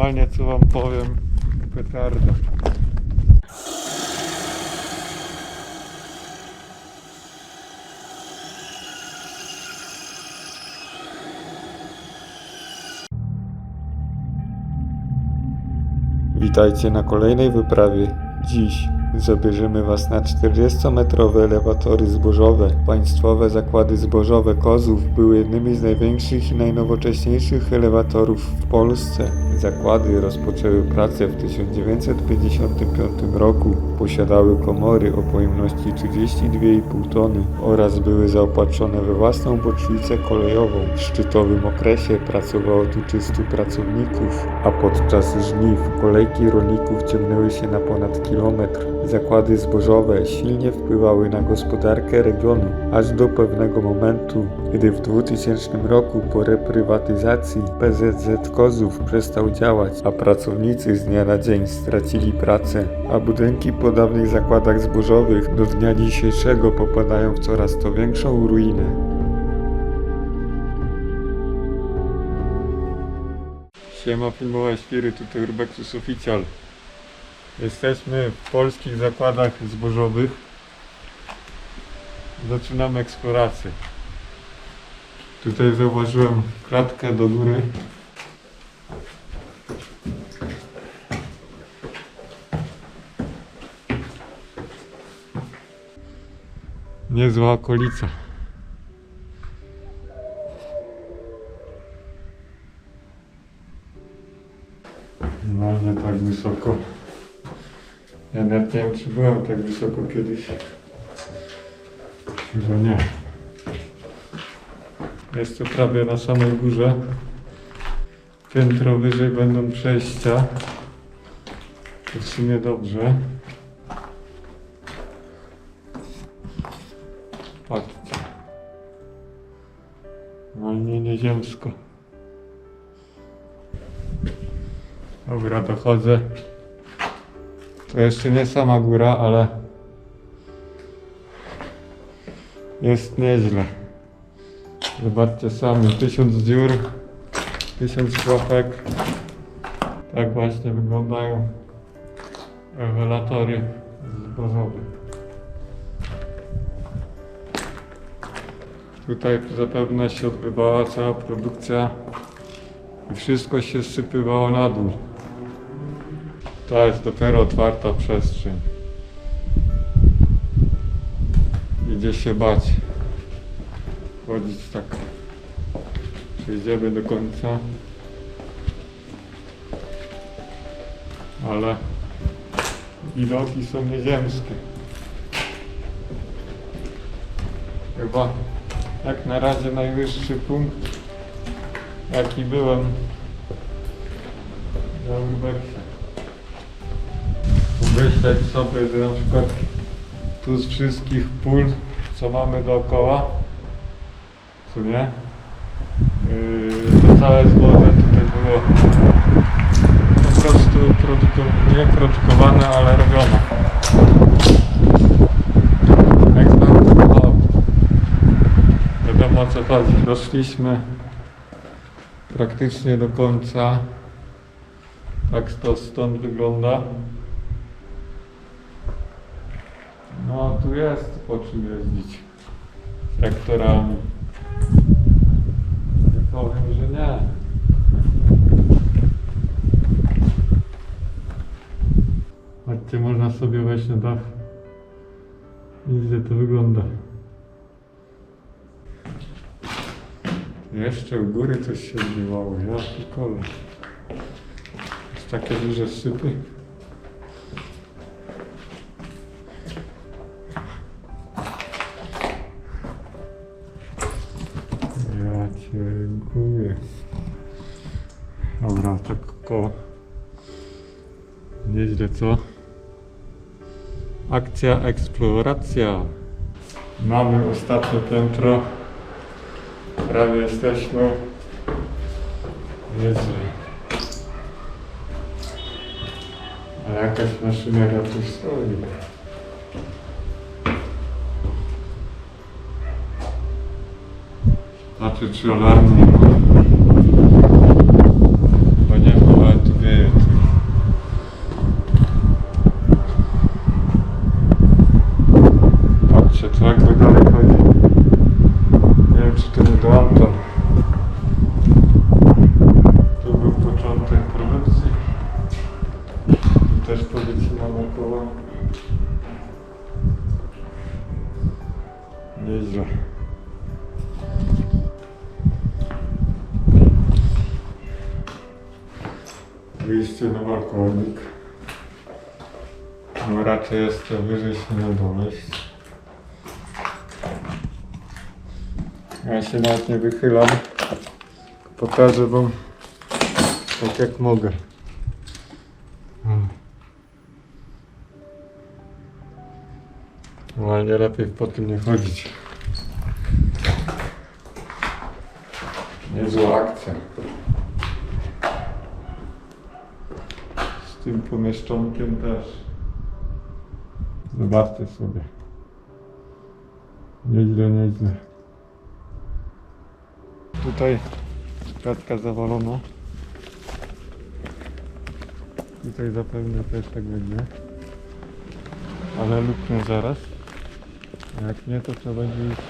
Normalnie co wam powiem, petarda. Witajcie na kolejnej wyprawie. Dziś zabierzemy Was na 40-metrowe elewatory zbożowe. Państwowe zakłady zbożowe Kozów były jednymi z największych i najnowocześniejszych elewatorów w Polsce. Zakłady rozpoczęły pracę w 1955 roku. Posiadały komory o pojemności 32,5 tony oraz były zaopatrzone we własną bocznicę kolejową. W szczytowym okresie pracowało tu 300 pracowników, a podczas żniw kolejki rolników ciągnęły się na ponad kilometr. Zakłady zbożowe silnie wpływały na gospodarkę regionu, aż do pewnego momentu, gdy w 2000 roku po reprywatyzacji PZZ Kozów przestał działać, a pracownicy z dnia na dzień stracili pracę, a budynki po dawnych zakładach zbożowych do dnia dzisiejszego popadają w coraz to większą ruinę. Siema filmowe świry, tutaj Urbexus Official. Jesteśmy w polskich zakładach zbożowych. Zaczynamy eksplorację. Tutaj zauważyłem klatkę do góry. Niezła okolica. Normalnie tak wysoko. Ja nawet nie wiem, czy byłem tak wysoko kiedyś. Chyba nie. Jest to prawie na samej górze. Piętro wyżej będą przejścia. To w sumie dobrze. Nieziemsko. Dobra, dochodzę. To jeszcze nie sama góra, ale jest nieźle. Zobaczcie sami, tysiąc dziur, tysiąc łapek. Tak właśnie wyglądają rewelatory zbożowe. Tutaj zapewne się odbywała cała produkcja i wszystko się sypywało na dół. To jest dopiero otwarta przestrzeń. Idzie się bać. Chodzić tak. Przejdziemy do końca. Ale widoki są nieziemskie. Chyba jak na razie najwyższy punkt jaki byłem na Ubersie myśleć sobie, że na przykład tu z wszystkich pól, co mamy dookoła, co nie? Yy, to całe zboże tutaj było po prostu produku- nie produkowane, ale robione. Jak znam to mało. Doszliśmy praktycznie do końca. Tak to stąd wygląda. No tu jest po czym jeździć traktorami. Nie powiem, że nie. Chodźcie, można sobie wejść na dach. Nieźle to wygląda. Jeszcze u góry coś się odbywało, ja. Jest takie duże sypy. Ja dziękuję. Dobra, tak koło. Nieźle, co? Akcja, eksploracja. Mamy ostatnie piętro. Prawie jesteśmy. Nieźle. Ale jakaś maszyneria tu stoi. Znaczy, czy alarm nie ma? No raczej jest to wyżej się na dojść. Ja się nawet nie wychylam. Pokażę wam tak jak mogę. Hmm. No ale nie lepiej po tym nie chodzić. Niezła akcja. Z tym pomieszczonkiem też. Zobaczcie sobie. Nieźle, nieźle. Tutaj kratka zawalona. Tutaj zapewne też tak będzie. Ale luknę zaraz. A jak nie, to trzeba będzie iść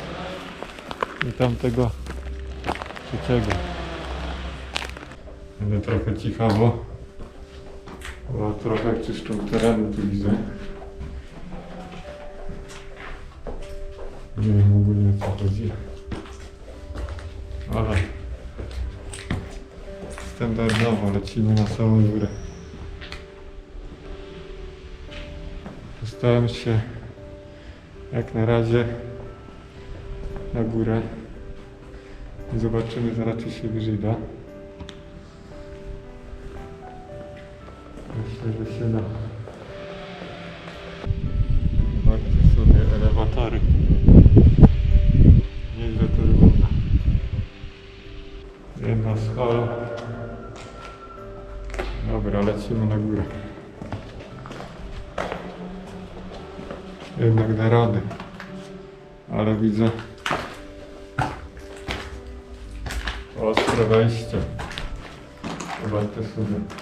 do tamtego trzeciego. Będę trochę cichawo. Bo trochę czyszczą terenu tu widzę. Nie wiem ogólnie o co chodzi. Ale standardowo lecimy na samą górę. Dostałem się jak na razie na górę. Zobaczymy zaraz czy się wyżej Myślę, że się da. Zobaczcie sobie elewatory. Nieźle to wygląda. Jedna skala. Dobra, lecimy na górę. Jednak da radę. Ale widzę ostre wejście. Zobaczcie sobie.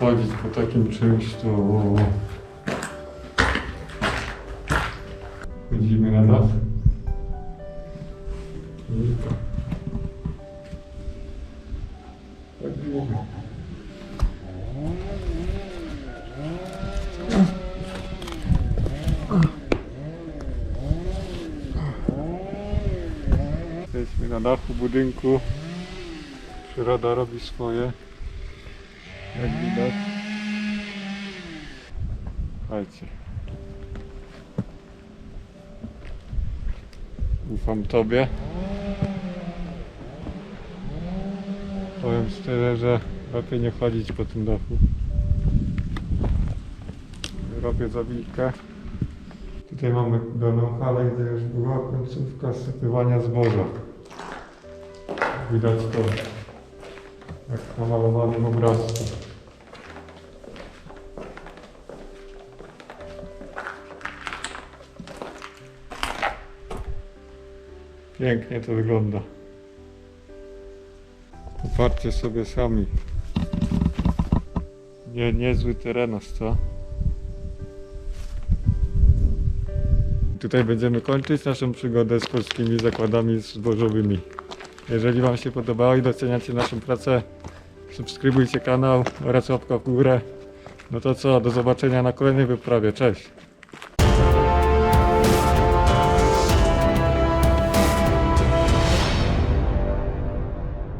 Chodzić po takim czymś to... Chodzimy na dach. To. Chodzimy. Jesteśmy na dachu budynku. Przyroda robi swoje. Jak widać. Słuchajcie. Ufam Tobie. Powiem szczerze, że lepiej nie chodzić po tym dachu. Robię zawilkę. Tutaj mamy daną halę, gdzie już była końcówka sypywania zboża. Widać to jak na malowanym obrazku. Pięknie to wygląda. Popatrzcie sobie sami. Nie, niezły terenas, co? Tutaj będziemy kończyć naszą przygodę z polskimi zakładami zbożowymi. Jeżeli Wam się podobało i doceniacie naszą pracę, subskrybujcie kanał oraz łapka w górę. No to co, do zobaczenia na kolejnej wyprawie. Cześć!